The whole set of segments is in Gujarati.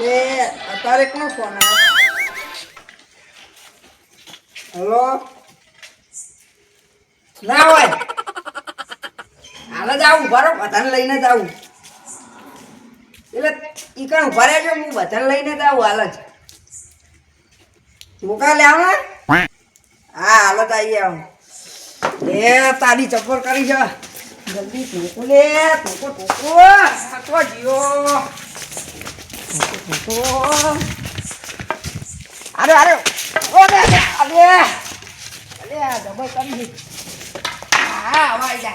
લે, અત્યારે કોનો ફોન આવ્યો? હલો? ના હોય. હાલ જ આવું બરો બધાને લઈને જ આવું. એટલે એ કણ ઊભા રહેજો હું બધાને લઈને જ આવું, હાલ જ. મોકા લે આવો હા, હાલ જ આવી આવું. લે તારી ચપ્પલ કરી જા જલ્દી ટોકો લે ટોકો ટોકો તો જીઓ. ટોકો aduh. અરે aduh, aduh. Aduh. Aduh, જ.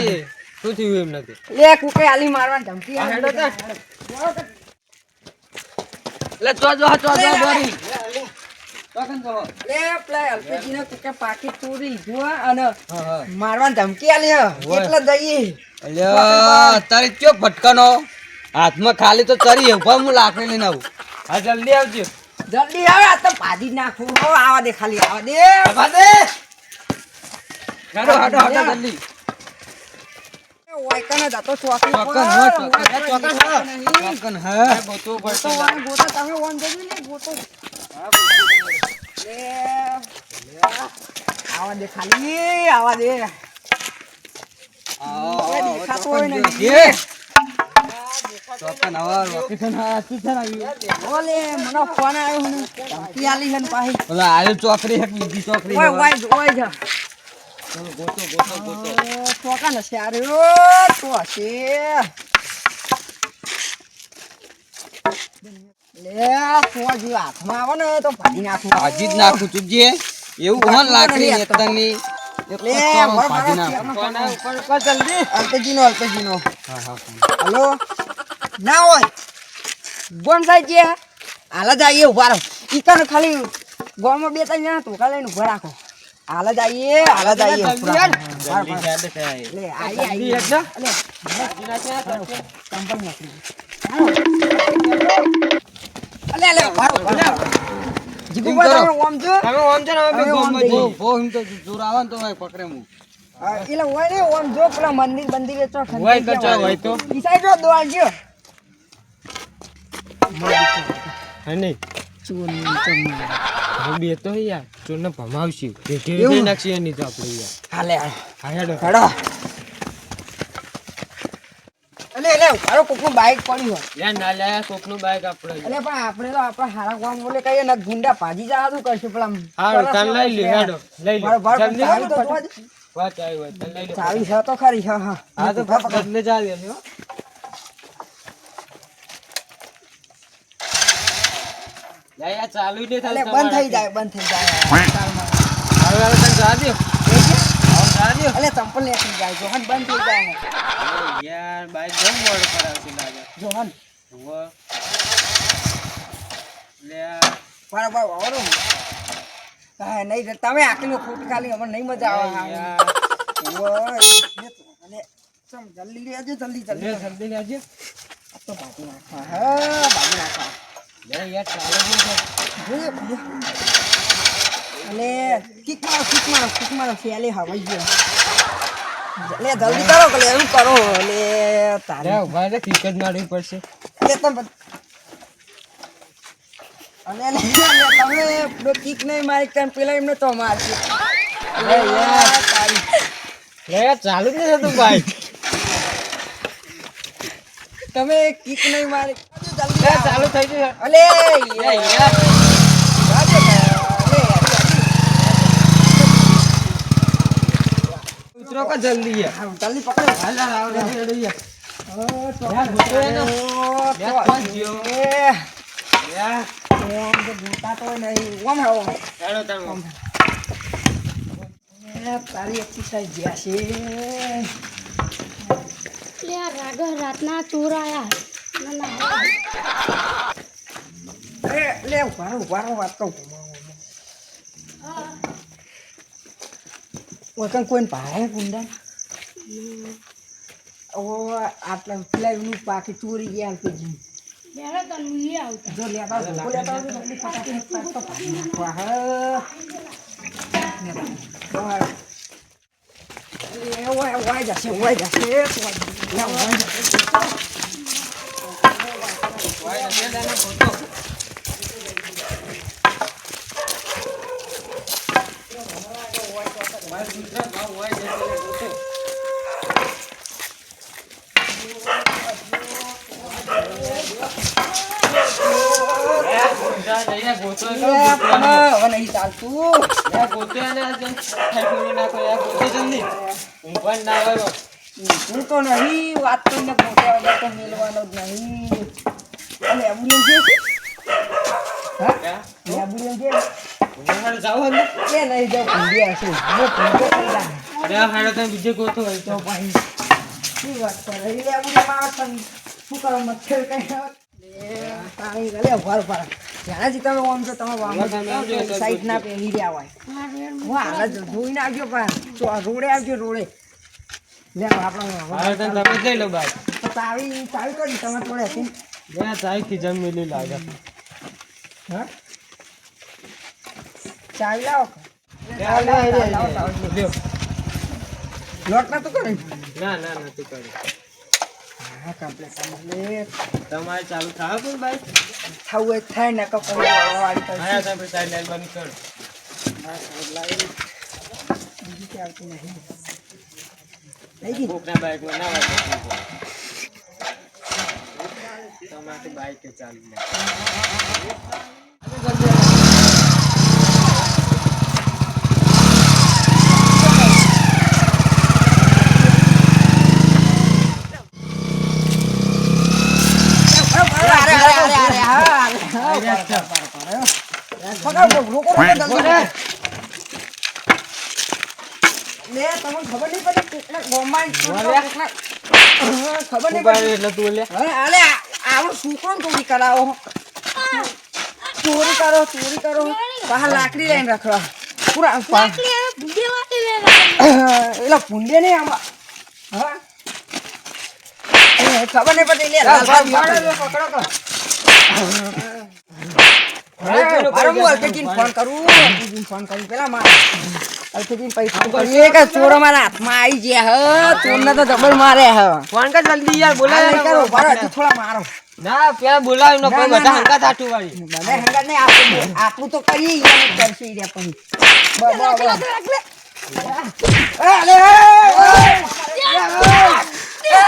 જઈએ. શું થયું એમ નથી? લે કુકે આલી મારવાની ધમકી. પાકીટ ચોરી લીધું હે અને મારવાની ધમકી આલી. એટલે જઈએ તારે કયો ભટકાનો હાથમાં ખાલી તો ચરી ઊભા હું લાકડી લઈને આવું. હા જલ્દી આવજો. જલ્દી આવે આ તો પાડી નાખું હો. આવા દે ખાલી આવા દે. આવા દે. હેડો હેડો હેડો જલ્દી. ઓય કને જતો ચોકી ચોકન ચોકન. ચોકન ચોકન હે. ગોતો ગોતો તમે ઓન જજો ને ગોતો. આવા દે ખાલી. આવા દે ચોકા નશે અરે ઓ તો હશે લે તો જે હાથમાં આવે ને તો ભાજી જ નાખું તું જે. એવું કોણ લાકડી નેતરની લે ભાજી નાખું. અલ્પેજીનો અલ્પેજીનો. હા હા. હલો? ના હોય. ગોમ સાહેબ જે હાલ જ આવીએ ઊભા રહો. ઈ કને ખાલી ગોમાં બે ત્રણ જણા ટોકા લઈને ઊભા રાખો. હાલ જ આવીએ હાલ જ આવીએ અલે અલે ઊભા રહો, ઊભા રહો. જીગુભાઈ તમે ઓમ છો તમે ઓમ છે અમે ઓમ. જો બહુ એમ તો જોર આવે ને તો ભાઈ પકડે હું એટલે હોય ને ઓમ જો પેલા મંદિર બંદિર તો હોય તો હોય. તો. ઈસાઈ જો દોડ ગયો હે નહીં? હું બી તો યાર ચોરને ભમાવશું. ભેટી? ભેટી એની તો આપણે યાર. હાલે હાલે. હા હેડો. હેડો. અલે કોકનું બાઈક પડ્યું હોય. ના લે કોકનું બાઈક આપણે. એટલે પણ આપણે તો આપણા હારા ગામ બોલે કહીએ ને ગુંડા ભાજી જા શું કરશે પેલા હા તાન લઈ લે હેડો લઈ લે જલ્દી ચાવી તો વાત આવી વાત લઈ લે ચાવી છે તો ખરી હા હા. આ તો જાવી હો યા યા ચાલુ ને થાય બંધ થઈ જાય બંધ થઈ જાય. હવે હવે તને જા દે એટલે ચંપલ લેતી જાય જોહન બંધ થઈ જાય. યાર બાઈક જમ મોડ કરાવતી લાગે. જોહન હુઓ લે. બરાબર આવરો હા નહીં તમે આટલી ખોટી ખાલી અમને નહીં મજા આવે. ઓય, અને ચમ જલ્દી લેજો જલ્દી જલ્દી. જલ્દી લેજે. આ તો ભાગી નાખવા. હા ભાગી નાખવા. લે યાર ચાલે છે. અને કિક મારો કિક મારો કિક મારો ફેલે હવાઈ ગયો. લે જલ્દી કરો કે એવું કરો? લે તારે. ઊભા રે ક્રિકેટ મારવી પડશે. લે તમે અને લે, તમે પેલો કિક નહીં મારી તમે પેલા એમને તો મારશે લે યાર. તારી લે ચાલુ જ નથી થતું ભાઈ. તમે કિક નહીં મારી ચાલુ થઈ ગયું. અલે યાર યાર રાજો અલે યાર ઉતરો કા જલ્દી યાર હા, જલ્દી પકડો હાલ હાલ આવ રે રે યાર ઓ, તો યાર, ગુસ્સો એનો. ઓ, તો યાર, કોણ જીઓ? એ, યાર ઓમ તો ભૂલતા તો નહીં. ઓમ હે, ઓમ. ચાલો ચાલો જલ્દી તારી exercise જ્યાં છે. લે આ રાગા રાતના ચોર આયા ના ના એ, લે, ઊભા ઊભા વાત કહું. ઓય, કાંઈ કોઈને ભાડે ગુંડા? ઓ, આટલા પેલા એમનું પાકી ચોરી ગયા આવતા જો આવજો, જલ્દી ફટાફટ પાક તો પાડી નાખવા, હા. લેતા. એ ઓય, ઓય જશે, ઓય જશે, ઓય જશે, ઓય જશે. લે, પણ હવે નહીં ચાલતું. હું તો નહીં વાત કરીને પોતે વગર તો મેલવાનો જ નહીં અને એમ્બ્યુલન્સ લે, તમે તમે સાઈડ ના પહેરી રહ્યા હોય હું હાલ ધોઈને આવજો પણ રોડે આવજો રોડે લે આપણે ચાવી ચાવી કરી તમે થોડે હતી હા. ચાવી લાવો લાવો, લાવો, લાવો, લાવો, લ્યો. લોટ નતું કર્યું ના ના નથી કર્યું હા કમ્પ્લેટ કમ્પ્લીટ તમારે ચાલુ થાવ પણ ભાઈ? થવું હોય થાય ને કપડ વાળી તો હા તમે સાઈડ લાઈન બંધ કરો હા, સાઈડ લાવી. બીજી કે આવતી નહીં? થઈ ગઈ? કોકના ના તમારે બાઈક ચાલુ નહીં. અરે, અરે, અરે, અરે, અરે, હા, હા, બરાબર, બરાબર. પકડ, લે, તમને ખબર નહીં પડી કેટલાક ગોમાં કોકના- ખબર નહીં પડી એટલે તું લે. હવે આલે. આ- આવો છોકરો ચોરી કરાવો ચોરી કરો ચોરી કરો. બહાર લાકડી લઈને રખડો પૂરા એટલે ભૂંડી નહીં આમાં. હા. એ ખબર નહીં પડી લે પકડો ફોન કરું? ફોન કરું પેલા મારે. અલ્પેજીને પૈસા કરીએ કે ચોરો મારા હાથમાં આવી ગયા હ. ચોરને તો ડબલ મારે હ. ફોન કર જલ્દી યાર બોલા કરો થોડા મારો. ના પેલા બોલાવી નો કોઈ બધા. હંકા થાટું વાળી મને હંકા નહીં આપું આપું તો કઈ જ કરશે ઈ રહ્યા બરાબર બ- બ- એ, અલે, એ,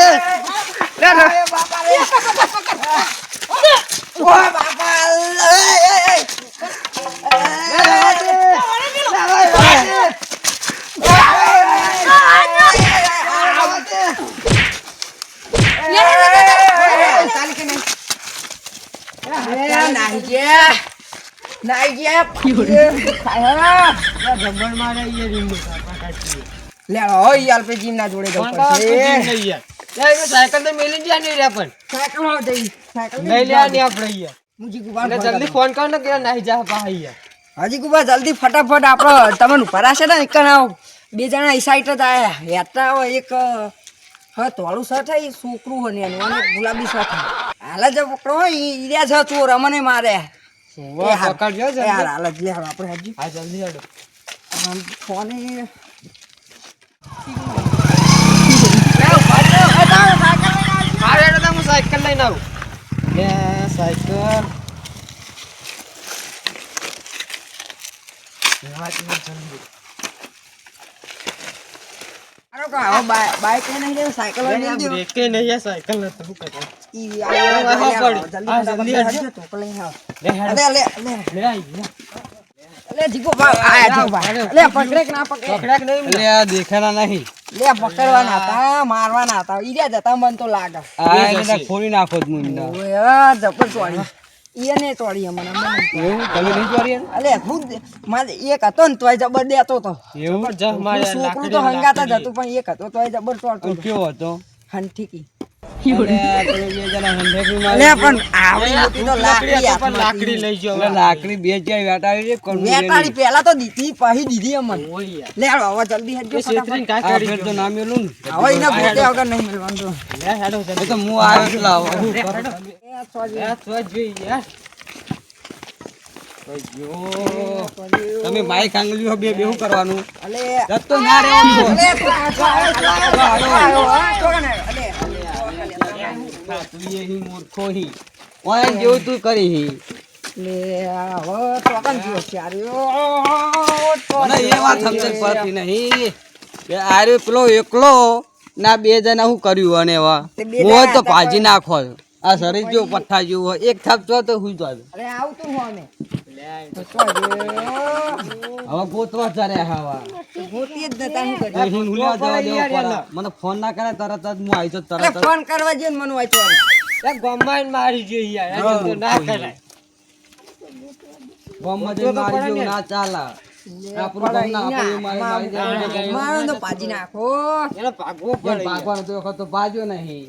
એ, ઓય બાપા એ, એ, એ. ચાલી કે નહીં? એ, નાહી ગયા. નાહી ગયા. એ, ખાયા. જબ્બર મારે યાર રીંગુ કાપા કાઢી લે હો ઈ અલ્પેજી ના જોડે જવું ફોન કરો પડશે. નહીં યાર યાર એ સાયકલ તો મેલી ગયા નહીં રહ્યા પણ સાયકલમાં જઈ. સાયકલ લઈ લે નહીં આપણે યાર મુજી ગુબાન એટલે જલ્દી ફોન કરો ને કે નાહી જા હજી ગુબા જલ્દી ફટાફટ આપણો તમને ભરાશે ને એક આવ. બે જણા એ સાઈડ જ આયા. હેતા હોય એક હા તોળું શર્ટ હોય છોકરું હોય ને એનું ગુલાબી શર્ટ હાલ જ પકડો હોય રહ્યા છે ચોર અમને મારે. જલ્દી. આપણે હજી. હા જલ્દી હેડો ફોન સાયકલ લઈને આવું. લે સાયકલ. બાઈ- બાઈક નહીં લેવું, સાયકલ નહીં દેવું. બ્રેકે નહીં યાર સાયકલ નથી શું કરે ઈ આવ્યો, જલ્દી જલ્દી હા, ફટાફટ જલ્દી હજી હટજો. તો ચોકલ લઈને લે લે, લે, લે. લે આઈ લે લે, જીગો ભાઈ, આયા જીગો ભાઈ. લે, પકડે કે ના પકડે? પકડાક નહીં લે આ દેખાના નહીં લે, પકડવાના હતા, મારવાના હતા. ઈ રહ્યા જતા મને તો લાગે. આ ફોડી નાખો જ મુંડા ઓય, જબર ચોળી. ચોળી અમને, અમને એવું? તમે નહીં ચોરી અલે, હું મારે એક હતો ને તોય જબર દેતો તો. એવું? જ મારે છોકરું તો હંગાતા જ હતું પણ એક હતો તોય જબર ચોળતો હતો. કેવો હતો? હંઠીકી. પેલો લાકડી બે ચાર કોણ વેટાળી પહેલા તો દીધી પછી દીધી અમને ઓય લે હવે જલ્દી હેડજો ફટાફટ. તો. ના મેલું હવે એને ભૂખ્યા વગર નહીં મળવાનું તો. લે, હેડો. તો હું આવો. હેડો. તમે? માઈક આંગળીઓ બે બેહું કરવાનું અલે રસ્તો ના રે હા, હી મૂર્ખો હી. ઓય જેવું તું કરી હી. લે હવે તો જીવો ચાર્યો. મને એ વાત સમજણ પડતી નહીં. કે આરે પેલો એકલો. ના બે જણા શું કર્યું અને હોય જણા તો ભાજી નાખો આ શરીર જો પઠ્ઠા જેવું હોય એક થાપ જો તો હુઈ જાય અરે આવતું હું અમે. હવે ગોતવા ચારે હવા ગોતીએ જ નતા શું કર્યું? અહીં હુલ્યા જવા દેવો યાર, પડે. યાર. મને ફોન ના કરે તરત જ હું આવી જાઉં તરત ફોન કરવા જઈએ મને વાંચો લે, ગામમાં મારી જોઈએ યાર. તો ના. ગામમાં મારી ના ચાલે મારી પાજી નાખો એને પડે વખત તો નહીં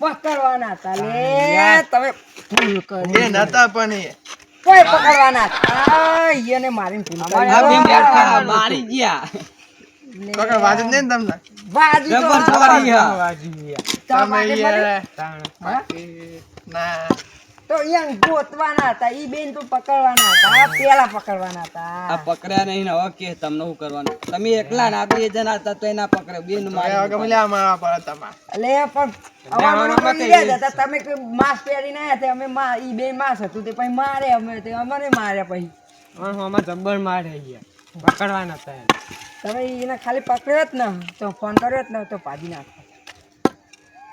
પકડવાના હતા. લે તમે ભૂલ કરી એ નતા પણ એ. કોઈ પકડવાના હતા. ઈને મારીને ભૂલ કરી મારી ગયા. પકડ વાજુ ને તમને. બાજુ તો. તમે. હા? ના. તો અહીંયા ગોતવાના હતા. ઈ બેન તો પકડવાના હતા. પેલા પકડવાના આ હતા પકડ્યા નહીં હવે કે તમને શું કરવાનું? તમે એકલા ના બે જણા હતા તો એના પકડે. બેન મારે હવે મારા પર તમા. તમારે. એટલે પણ અમારા મને હતા. તમે માસ પહેરીને ના તે અમે મા ઈ બે માસ હતું. તે પછી મારે અમે તે અમને માર્યા પછી. જબ્બર મારે ગયા પકડવાના હતા તમે એને ખાલી પકડ્યો જ ને. તો ફોન કર્યો જ ને તો પાડી નાખો.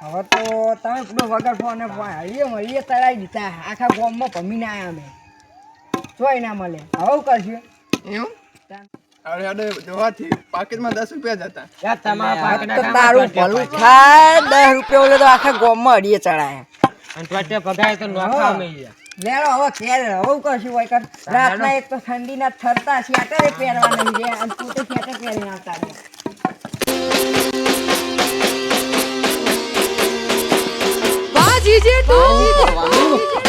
હવે તો તમે પેલો વગર ફોન હળીએ મળીએ તળાવી દીધા આખા ગામમાં ભમીને આવ્યા અમે. જોઈ ના મળે. હવે શું કરશું એવું? અરે અરે જોવાથી પાકીટમાં દસ રૂપિયા જતા યાર તમારા તો તારું ભલું થાય દસ રૂપિયા ઓલે તો આખા ગામમાં અડીએ ચડાયા. અને ટ્વેટે પગાર તો નોખા અમે ગયા. હવે હવે શું કરશું હોય કર રાતના એક તો ઠંડીના થરતા સ્વેટરે પહેરવા નહીં રે અને તું તો સ્વેટર પહેરીને આવતા રે વાહ જીજે તું